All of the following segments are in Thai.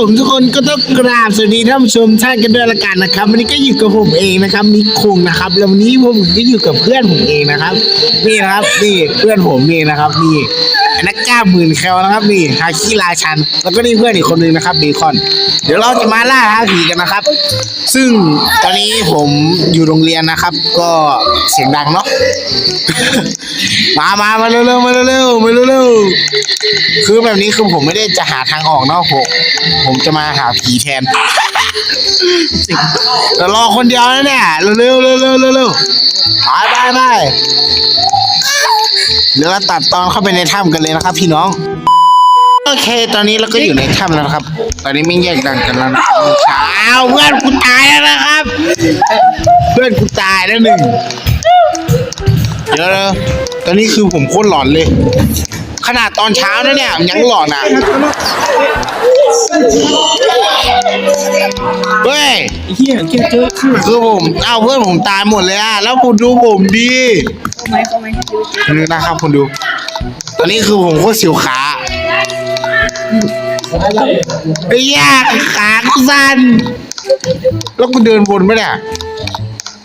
ผมทุกคนก็ต้องกราบสวัสดีท่านผู้ชมท่านกันด้วยละกันนะครับ วันนี้ก็อยู่กับผมเองนะครับนิคงนะครับแล้ววันนี้ผมก็อยู่กับเพื่อนผมเองนะครับ นี่นะครับนี่เพื่อนผมนี่นะครับนี่ นักกล้าหมื่นแคลนะครับนี่ฮาคิราชัน แล้วก็นี่เพื่อนอีกคนนึงนะครับเบคอน เดี๋ยวเราจะมาล่าท้าผีกันนะครับ ซึ่งตอนนี้ผมอยู่โรงเรียนนะครับ ก็เสียงดังเนาะมามามาเร็วๆมาเร็วๆมาเร็วๆคือแบบนี้คือผมไม่ได้จะหาทางออกเนาะผมผมจะมาหาผีแทนแต่รอคนเดียวนะเนี่ยเร็วๆเร็วๆเร็วๆเร็วๆไปไปไปเดี๋ยวเราตัดตอนเข้าไปในถ้ำกันเลยนะครับ พี่น้อง โอเค ตอนนี้เราก็อยู่ในถ้ำแล้วนะครับ ตอนนี้ไม่แยกดังกันแล้วนะครับเช้าเพื่อนกูตายแล้วนะครับ เพื่อนกูตายแล้วหนึ่งเดี๋ยวนะตอนนี้คือผมโคตรหลอนเลย ขนาดตอนเช้านะเนี่ยยังหลอนอะ เฮ้ย เฮียเจอเจอคือคือผมเอาเพื่อนผมตายหมดเลยอะ แล้วคุณดูผมดีเข้าไหมเข้าไหมนี่นะครับคุณดู ตอนนี้คือผมโคตรสิวขาไอ้ยาขากูสั่นแล้วกูเดินวนไหมเนี่ย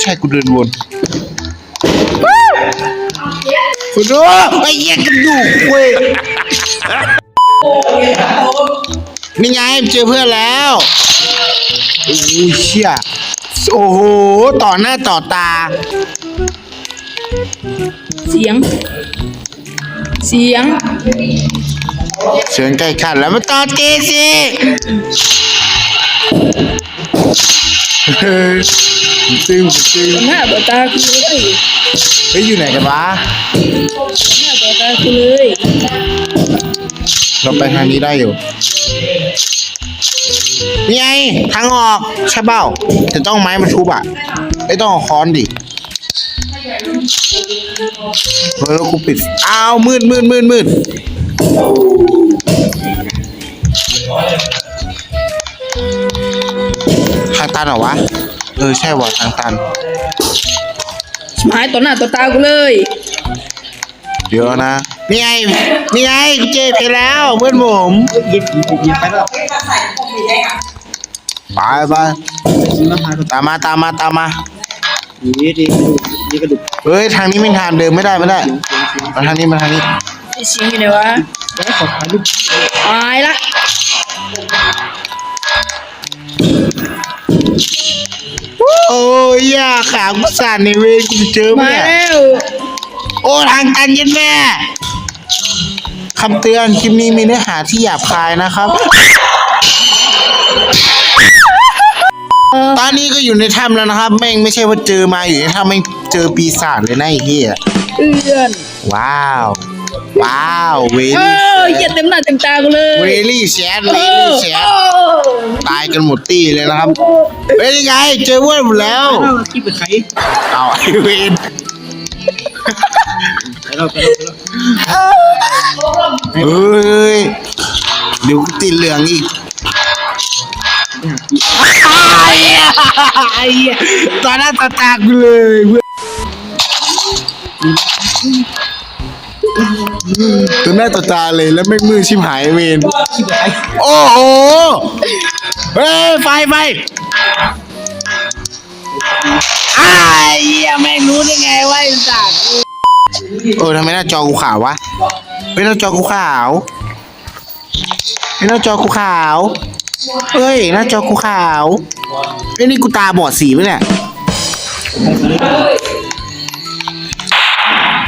ใช่กูเดินวนคุณดูไอ้เหี้ยกระดูกเว้ยนี่ไงเจอเพื่อนแล้วโอ้ยเชี่ยโอ้โห ต่อหน้าต่อตา เสียง เสียงเชิญใกล้ขันแล้วมาต่อตีสิเฮ้ยตึงตึงหน้าต่อตาคือเลยเฮ้ยอยู่ไหนกันวะหน้าต่อตาคือเลย เราไปทางนี้ได้อยู่นี่ไงทางออกใช่เปล่าแต่ต้องไม้มาทุบอะไม่ต้องเอาค้อนดิเฮ้ย แล้วกูปิด อ้าว มืดมืดมืดมืดทางตันเหรอวะ เออ ใช่ว่ะทางตันหายต่อหน้าต่อตากูเลย เดี๋ยวนะ นี่ไง นี่ไงกูเจอเพลแล้วเพื่อนผมเย็บเย็บไปแล้วไปไปกินแล้วพาก็ตามมาตามมาตามมานี่ดิ นี่กระดูกเฮ้ยทางนี้ไม่ทางเดินไม่ได้ไม่ได้มาทางนี้มาทางนี้ไอ้เสียงอยู่ไหนวะแล้วขอถ่ายรูปหายละโอ้ยอย่าขากูสั่นในเวรกูจะเจอไหมมาเนี่ยแล้วโอ้ทางตันเย็นแม่คำเตือนคลิปนี้มีเนื้อหาที่หยาบคายนะครับ ตอนนี้ก็อยู่ในถ้ำแล้วนะครับ แม่งไม่ใช่ว่าเจอมาอยู่ในถ้ำแม่งเจอปีศาจเลยนะไอ้เหี้ยเอื้อนว้าว ว้าวเวเอลี่อเหี้ยเต็มหน้าเต็มตากูเลยเวลี่แชทเวเอลี่อแชทเออตายกันหมดตี้เลยนะครับเฮ้ยนี่ไงเจอเว้ยหมดแล้วแล้วที่ไปใครเอาไอเวนไปแล้วไปแล้วไปแล้วเฮ้ยเดี๋ยวกูติดเหลืองอีก ตอนหน้าตาตากูเลยเพื่อนตัวหน้าต่อตาเลยแล้วไม่งมือชิบหายเวนโอ้โหเฮ้ยไฟไฟไอ้เหี้ยแม่งรู้ได้ไงว่าไอ้สัตว์เออทำไมหน้าจอกูขาววะไม่หน้าจอกูขาวไม่หน้าจอกูขาว เฮ้ยหน้าจอกูขาวไอ้ยนี่กูตาบอดสีไหมเนี่ย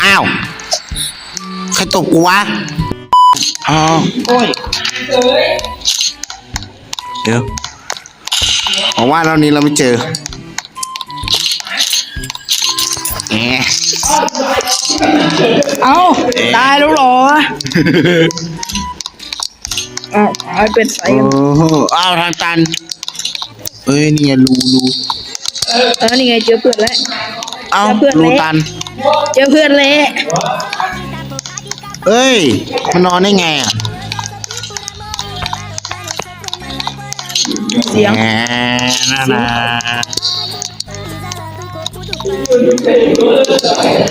อ้าวใครตบกูวะอ๋อโอ้ยเดี๋ยวหวังว่าเรานี้เราไม่เจอแหมเอาตายแล้วเหรอ อ้าวตายเป็นไสโอ้โหอ้าวทางตันเอ้ยนี่ไงรูรูเออนี่ไงเจอเพื่อนแล้ว เอ้าเพื่อนเละรูตัน เจอเพื่อนเละเอ้ย มันนอนได้ไงอะเสียง แหมน่านะ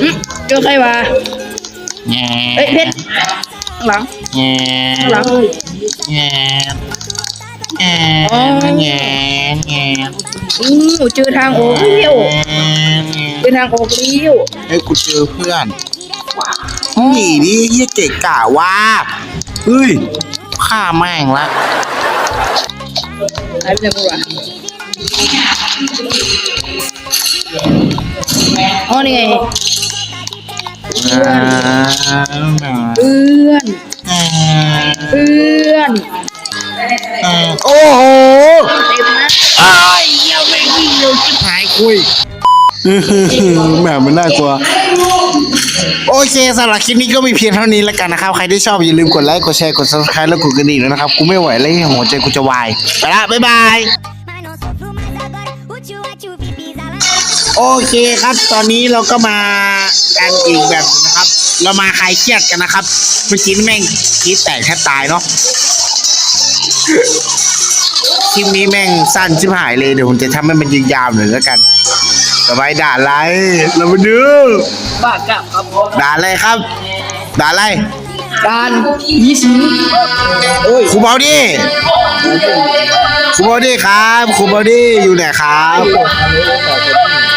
อืมเจอใครวะแหมเอ้ยเพชรข้าง หลังแหมข้างหลังแหมแอนแอนแอนอู้เจอทางออกเลี้ยวเจอทางออกเลี้ยวเฮ้ยกูเจอเพื่อนหนีดิเฮียเก๋กะว่าเฮ้ยฆ่าแม่งละหายไปไหนหมดวะอ๋อนี่ไง อ่าเพื่อนอ่าเพื่อนอ่าโอ้โหเต็มนะอ้ายเหี้ยังไม่วิ่งเร็วชิบหายคุยแหมมันน่ากลัว โอเคสำหรับคลิปนี้ก็มีเพียงเท่านี้แล้วกันนะครับ ใครที่ชอบอย่าลืมกดไลค์ กดแชร์ กด subscribe แล้วกดกระดิ่งด้วยนะครับ กูไม่ไหวแล้วหัวใจกูจะวาย ไปละ บ๊ายบาย โอเคครับ ตอนนี้เราก็มากันอีกแบบหนึ่งนะครับ เรามาคลายเครียดกันนะครับ เมื่อกี้นี่แม่งคิดแตกแทบตายเนาะคลิปนี้แม่งสั้นชิบหายเลยเดี๋ยวผมจะทำให้มันยืนยาวหน่อยแล้วกันสบายด่าอะไรเรามาดูบ้ากลับครับด่าอะไรครับ ด่าอะไรการยี่สิบครูเบาดี้ครูเบาดี้ครับครูเบาดี้อยู่ไหนครับ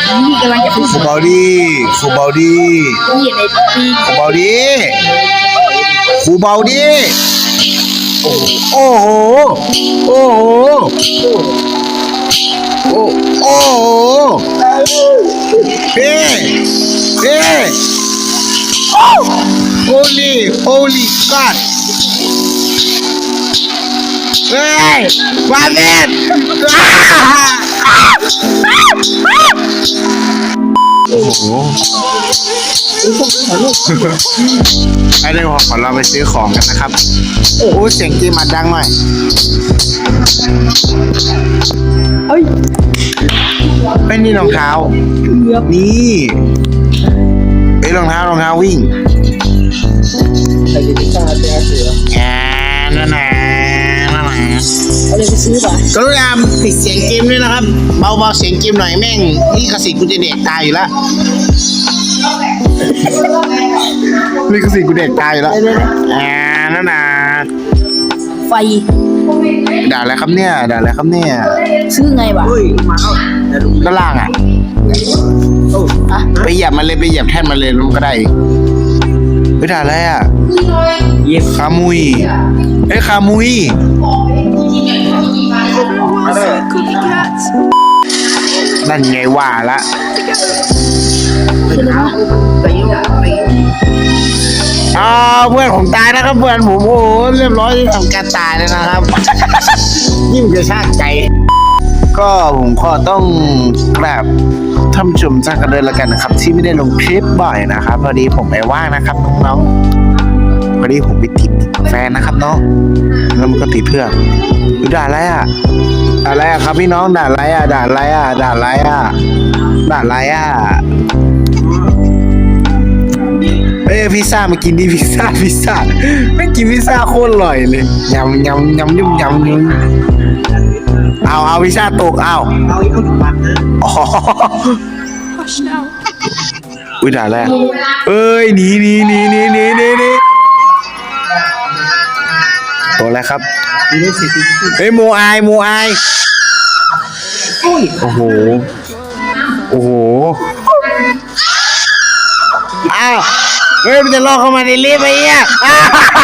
นี่กำลังจะถึงครูเบาดี้ครูเบาดี้ที่ในปีครูเบาดี้ครูเบาดี้โอ้โห โอ้โห โอ้โอ้โหเฮ้เฮ้ Holy Holy God เฮ้ยมาเม็ดโอ้โหไอ้เดี๋ยวขอเราไปซื้อของกันนะครับ โอ้โหเสียงเกมมาดังหน่อยเฮ้ยเป็นนี่รองเท้าเกือบนี่ไอ้ยรองเท้ารองเท้าวิ่งใส่ดิจิตอลเสือเสือแอนนั่นนะนั่นนะ เอาเลยไปซื้อป่ะกรุณาปิดเสียงเกมด้วยนะครับ เบาๆเสียงเกมหน่อยแม่งนี่กสิทธิ์กูจะเด็กตายอยู่แล้วนี่กสิทธิ์กูเด็กตายอยู่แล้วแอนนั่นนะไฟ ด่าอะไรครับเนี่ย ด่าอะไรครับเนี่ยซื้อไงวะเฮ้ยมาแล้วแต่ลุงด้านล่างอะโอ้อะไปเหยียบมันเลยไปเหยียบแท่นมันเลยมันก็ได้ไปด่าอะไรอะ เย็บขามุยเอ้ยขามุยมาเลยนั่นไงว่าละไปยุ่งไปยุ่งอ้าวเพื่อนผมตายนะครับเพื่อนผมโอ้โหเรียบร้อยที่ทำการตายแล้วนะครับ ยิ่งกระชากใจ ก็ผมขอต้องกราบท่านผู้ชมสักกันเลยละกันนะครับ ที่ไม่ได้ลงคลิปบ่อยนะครับพอดีผมไม่ว่างนะครับน้องๆพ อดีผมไปติดแฟนนะครับเนาะแล้วมันก็ติดเพื่อนดูด่าอะไรอะด่าอะไรอะครับพี่น้องด่าอะไรอะด่าอะไรอะด่าอะไรอะด่าอะไรอะเอ้ยพิซซ่ามากินดิพิซซ่าพิซซ่าไม่กินพิซซ่าโคตรอร่อยเลยยำยำยำยุ่มยำยุ่มเอาเอาพิซซ่าตกเอาเอาอีกคนมานะอ๋ออุ้ยด่าแล้วเอ้ยนีหนีหนีหนีหนีหนีหนี ตัวอะไรครับมีได้สิทธิ์เฮ้ยโมอายโมอายโอ้โห โอ้โห อ้าว เฮ้ยมันจะลอกเข้ามาในลิฟต์ไอ้เหี้ยอ้า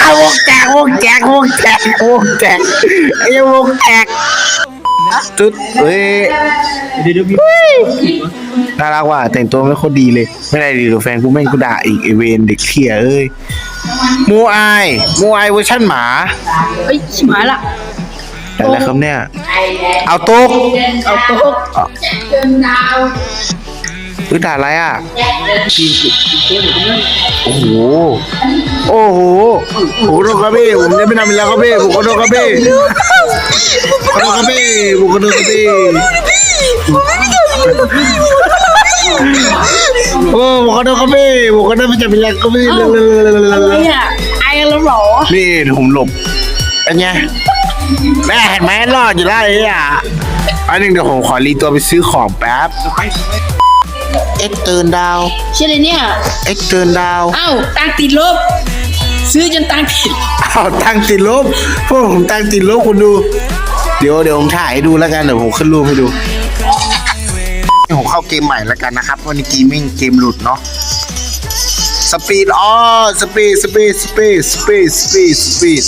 ววงแจกวงแจกวงแจกวงแจกไอ้เหี้ยวงแจกตุ๊ดเฮ้ย เดี๋ยวเดี๋ยวมีน่ารักว่ะแต่งตัวไม่โคตรดีเลย ไม่ได้ดีหรอกแฟนกูแม่งกูด่าอีกไอเวนเด็กเที่ยเอ้ยโมอายโมอายเวอร์ชั่นหมาเฮ้ยชิบหายละแต่อะไรครับเนี่ย เอาตกเอาโต๊ะ เฮ้ยด่าอะไรอะโอ้โห โอ้โหผมขอโทษครับพี่ผมจะไม่ทำอีกแล้วครับพี่ผมขอโทษครับพี่ขอโทษครับพี่ผมขอโทษครับพี่โอ้ผมขอโทษครับพี่ผมขอโทษไม่จำเป็นไรครับพี่อะไรอะไอ้แล้วหรอนี่ผมหลบเป็นไงแม่เห็นไหมรอดอยู่แล้วไอ้อะอันหนึ่งเดี๋ยวผมขอรีตัวไปซื้อของแป๊บ เอ็กเตือนดาว เชื่อเลยเนี่ย เอ็กเตือนดาวเอ้าตังค์ติดลบ ซื้อจนตังค์ติด อ้าวตังค์ติดลบ พวกผมตังค์ติดลบคุณดู เดี๋ยวเดี๋ยวผมถ่ายให้ดูแล้วกันเดี๋ยวผมขึ้นรูปให้ดูผมเข้าเกมใหม่แล้วกันนะครับ วันนี้เกมมิ่งเกมหลุดเนาะสปีดอ๋อสปีดสปีดสปีดสปีดสปีดสปีด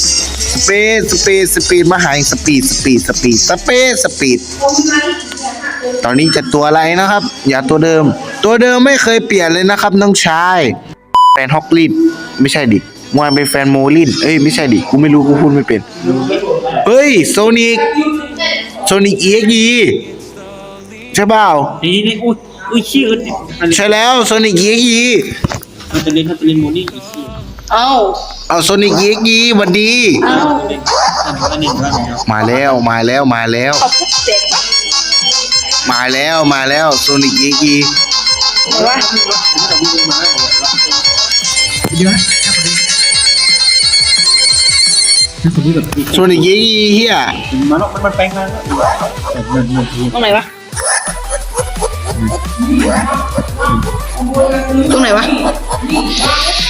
สปีดสปีดสปีดมาหาสปีดสปีดสปีดสปีดสปีด ตอนนี้จะตัวอะไรนะครับ อย่าตัวเดิม ตัวเดิมไม่เคยเปลี่ยนเลยนะครับน้องชาย แฟนฮอกลินไม่ใช่ดิมวยเป็นแฟนโมลินเอ้ยไม่ใช่ดิกูไม่รู้กูพูดไม่เป็น เฮ้ยโซนิกโซนิกเอ็กดีใช่เปล่านี่นี่อุ้ยอุ้ยชื่ออันนี้ใช่แล้วโซนิกเอ็กดีมันจะเล่นมันจะเล่นโมนี่อีกชื่อเอ้าเอาโซนิกเอ็กดีวันดีเอ้าอันนี้ว่าไงครับมาแล้วมาแล้วมาแล้วขอบคุณเด็ก มาแล้วมาแล้วโซนิกเอ็กดีวะคนนี้แบบโซนิกเอ็กดีเฮียมันมันมันแปลงมาแล้วมันมันทีตรงไหนวะตรงไหนวะ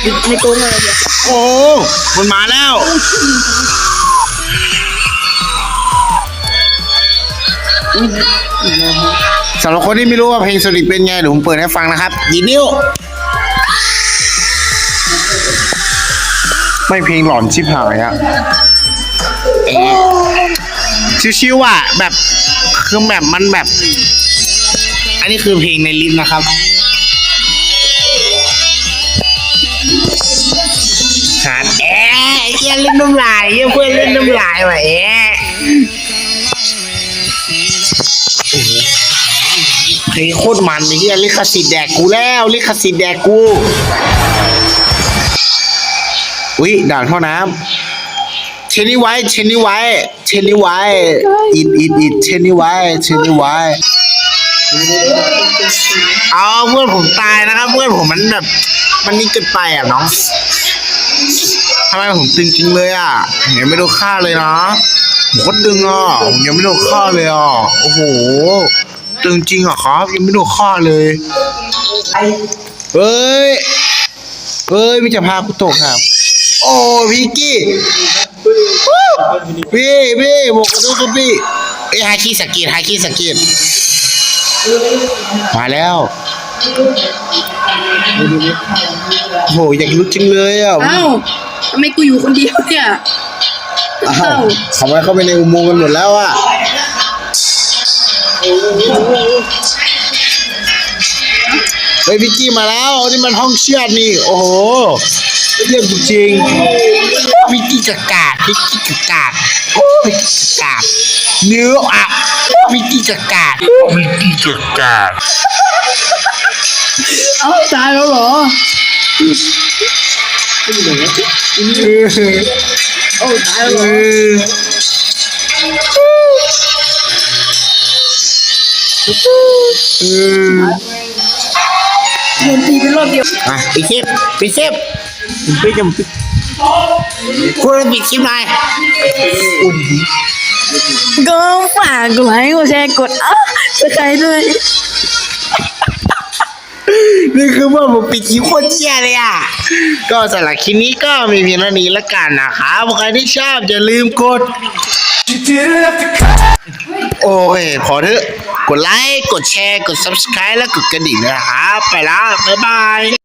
อยู่ในตัวมึงอะไรเดียวโอ้มันมาแล้ว สำหรับคนที่ไม่รู้ว่าเพลงโซนิกเป็นไงเดี๋ยวผมเปิดให้ฟังนะครับยีนิ้ว ไม่เพลงหลอนชิบหายอะเอ๊ะชิวๆอะแบบคือแบบมันแบบ อันนี้คือเพลงในลิสต์นะครับหาดแอะไอ้เหี้ยเล่นน้ำลายเหี้ยเพื่อนเล่นน้ำลายว่ะแอะ เพลงโคตรมันไอ้เหี้ยลิขสิทธิ์แดกกูแล้ว ลิขสิทธิ์แดกกูอุ้ยด่านท่อน้ำเชนี่ไว้เชนี่ไว้เชนี่ไว้อิดอิดอิดเชนี่ไว้เชนี่ไว้เอาเพื่อนผมตายนะครับ เพื่อนผมมันแบบ มันนี่เกินไปอะน้องทำไมผมตึงจริงเลยอะยังไม่โดนฆ่าเลยนะผมโคตรตึงอะผมยังไม่โดนฆ่าเลยอะโอ้โห ตึงจริงเหรอะครับ ยังไม่โดนฆ่าเลยเฮ้ยเฮ้ยมิจะพากูตกครับ โอ้พี่กี้พี่พี่บอกกันด้วยครับพี่เอ้ยฮาคิสกิดฮาคิสกิดมาแล้วโหอยากรู้จังเลยอะเอ้าทำไมกูอยู่คนเดียวเนี่ยอ้าเอ้าวทำไมเข้าไปในอุโมงค์กันหมดแล้วอะ เฮ้ยพี่กี้มาแล้วนี่มันห้องเชือดนี่ โอ้โหเยี่ยมจริงๆพี่กี้กากาดพี่กี้กากาดโอ้พี่กี้กากาดเนื้ออะพี่กี้กากาดพี่กี้กากาดเอ้าตายแล้วเหรอเออเอ้าตายแล้วเหรเอ ออเออโดนตีเป็นรอบเดียวอะปิดคลิปปิดคลิปปิดจมูกพูดปิดคลิปหน่อยอุ่นดีก็ฝากกดไลค์กดแชร์กดอะสกายด้วยนี่คือว่าผมปิดคลิปโคตรเชี่ยเลยอะ ก็สำหรับคลิปนี้ก็มีเพียงเท่านี้ละกันนะครับใครที่ชอบอย่าลืมกด โอ้ยพอเถอะ กดไลค์ กดแชร์ กด subscribe และกดกระดิ่งด้วยนะครับ ไปแล้ว บ๊ายบาย